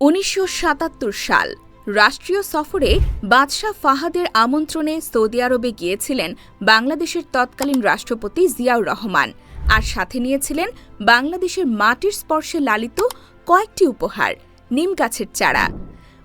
উনিশশো সাতাত্তর সাল, রাষ্ট্রীয় সফরে বাদশাহ ফাহাদের আমন্ত্রণে সৌদি আরবে গিয়েছিলেন বাংলাদেশের তৎকালীন রাষ্ট্রপতি জিয়াউর রহমান আর সাথে নিয়েছিলেন বাংলাদেশের মাটির স্পর্শে লালিত কয়েকটি উপহার, নিম গাছের চারা।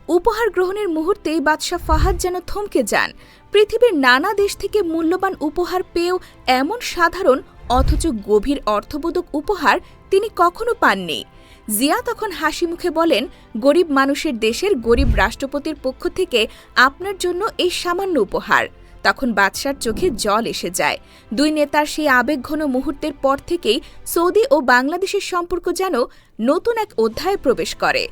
উপহার গ্রহণের মুহূর্তেই বাদশাহ ফাহাদ যেন থমকে যান। পৃথিবীর নানা দেশ থেকে মূল্যবান উপহার পেয়েও এমন সাধারণ অথচ গভীর অর্থবোধক উপহার তিনি কখনো পাননি। জিয়া তখন হাসি মুখে বলেন, গরিব মানুষের দেশের গরিব রাষ্ট্রপতির পক্ষ থেকে আপনার জন্য এই সামান্য উপহার। তখন বাদশার চোখে জল এসে যায়। দুই নেতার সেই আবেগঘন মুহূর্তের পর থেকেই সৌদি ও বাংলাদেশের সম্পর্ক যেন নতুন এক অধ্যায়ে প্রবেশ করে।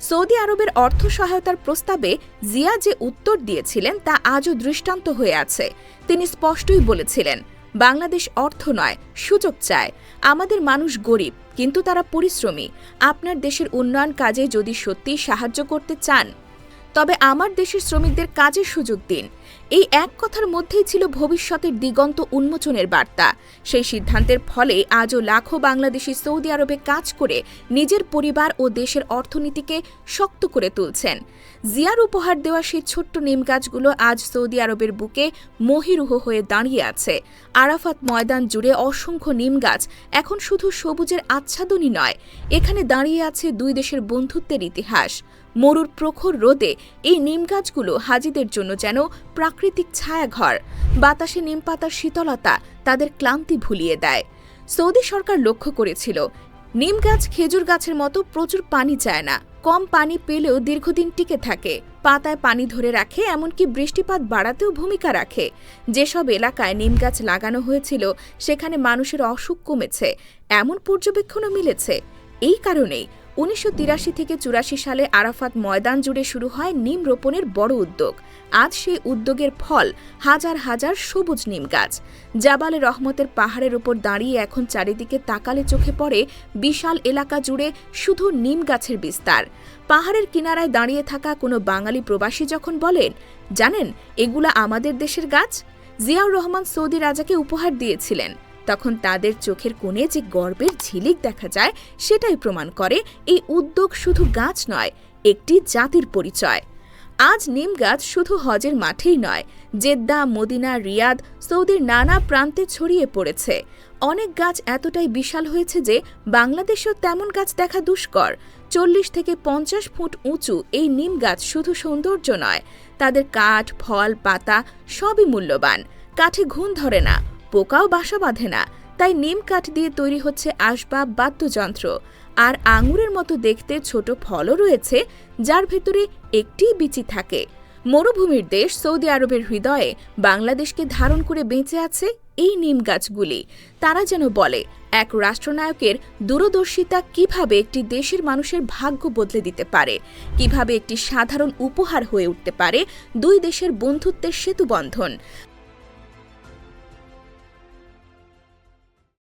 সৌদি আরবের অর্থ সহায়তার প্রস্তাবে জিয়া যে উত্তর দিয়েছিলেন তা আজও দৃষ্টান্ত হয়ে আছে। তিনি স্পষ্টই বলেছিলেন বাংলাদেশ অর্থ নয়, সুযোগ চায়। আমাদের মানুষ গরিব, কিন্তু তারা পরিশ্রমী। আপনার দেশের উন্নয়ন কাজে যদি সত্যিই সাহায্য করতে চান তবে আমার দেশের শ্রমিকদের কাজের সুযোগ দিন। এই এক কথার মধ্যেই ছিল ভবিষ্যতের দিগন্ত উন্মোচনের বার্তা। সেই সিদ্ধান্তের ফলে আজও লাখো বাংলাদেশি সৌদি আরবে কাজ করে নিজের পরিবার ও দেশের অর্থনীতিকে শক্ত করে তুলছেন। জিয়ার উপহার দেওয়া সেই ছোট্ট নিম গাছগুলো আজ সৌদি আরবের বুকে মহিরুহ হয়ে দাঁড়িয়ে আছে। আরাফাত ময়দান জুড়ে অসংখ্য নিম গাছ এখন শুধু সবুজের আচ্ছাদনই নয়, এখানে দাঁড়িয়ে আছে দুই দেশের বন্ধুত্বের ইতিহাস। মরুর প্রখর রোদে এই নিম গাছগুলো হাজিদের জন্য যেন প্রাকৃতিক ছায়াঘর। বাতাসে নিম পাতার শীতলতা তাদের ক্লান্তি ভুলিয়ে দেয়। সৌদি সরকার লক্ষ্য করেছিল, নিম গাছ খেজুর গাছের মতো প্রচুর পানি চায় না, কম পানি পেলেও দীর্ঘদিন টিকে থাকে। পাতায় পানি ধরে রাখে, এমনকি বৃষ্টিপাত বাড়াতেও ভূমিকা রাখে। যেসব এলাকায় নিম গাছ লাগানো হয়েছিল, সেখানে মানুষের অসুখ কমেছে, এমন পর্যবেক্ষণও মিলেছে। এই কারণেই উনিশশো তিরাশি থেকে চুরাশি সালে আরাফাত ময়দান জুড়ে শুরু হয় নিম রোপণের বড় উদ্যোগ। আজ সেই উদ্যোগের ফল হাজার হাজার সবুজ নিম গাছ। জাবালে রহমতের পাহাড়ের ওপর দাঁড়িয়ে এখন চারিদিকে তাকালে চোখে পড়ে বিশাল এলাকা জুড়ে শুধু নিম গাছের বিস্তার। পাহাড়ের কিনারায় দাঁড়িয়ে থাকা কোনো বাঙালি প্রবাসী যখন বলেন, জানেন, এগুলা আমাদের দেশের গাছ? জিয়াউর রহমান সৌদি রাজাকে উপহার দিয়েছিলেন। তখন তাদের চোখের কোণে যে গর্বের ঝিলিক দেখা যায়, সেটাই প্রমাণ করে এই উদ্যোগ শুধু গাছ নয়, একটি জাতির পরিচয়। আজ নিম গাছ শুধু হজের মাঠেই নয়, জেদ্দা, মদিনা, রিয়াদ, সৌদির নানা প্রান্তে ছড়িয়ে পড়েছে। অনেক গাছ এতটাই বিশাল হয়েছে যে বাংলাদেশেও তেমন গাছ দেখা দুষ্কর। চল্লিশ থেকে পঞ্চাশ ফুট উঁচু এই নিম গাছ শুধু সৌন্দর্য নয়, তাদের কাঠ, ফল, পাতা সবই মূল্যবান, কাঠে ঘুণ ধরে না। পোকাও বাসা বাঁধে না, তাই নিম কাঠ দিয়ে তৈরি হচ্ছে আসবাব, বাদ্যযন্ত্র। আর আঙুরের মতো দেখতে ছোট ফলও রয়েছে, যার ভেতরে একটি বিচি থাকে। মরুভূমির দেশ সৌদি আরবের হৃদয়ে বাংলাদেশকে ধারণ করে বেঁচে আছে এই নিম গাছগুলি। তারা যেন বলে, এক রাষ্ট্রনায়কের দূরদর্শিতা কীভাবে একটি দেশের মানুষের ভাগ্য বদলে দিতে পারে, কীভাবে একটি সাধারণ উপহার হয়ে উঠতে পারে দুই দেশের বন্ধুত্বের সেতুবন্ধন।